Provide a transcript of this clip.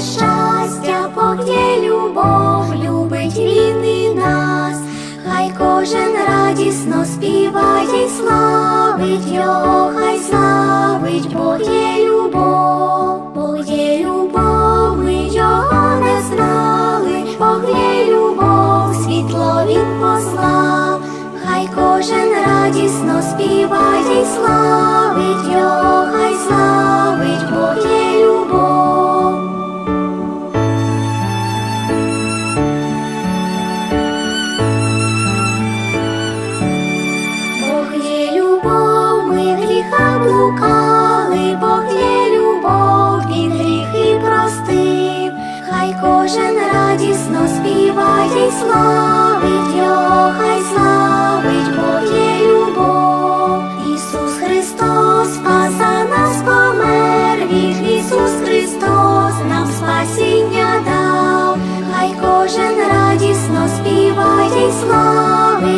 Щастя, Бог є любов любить він і нас, хай кожен радісно співає, і славить його, хай славить, Бог є любов, Бог є любов, ми його не знали, Бог є любов, світло він послав, хай кожен радісно співає, і славить. Ми блукали, Бог є любов, він гріхи простив, хай кожен радісно співає, славить хай славить, Бог є любов, Ісус Христос, за нас помер, Ісус Христос, нам спасіння дав, хай кожен радісно співає, й славить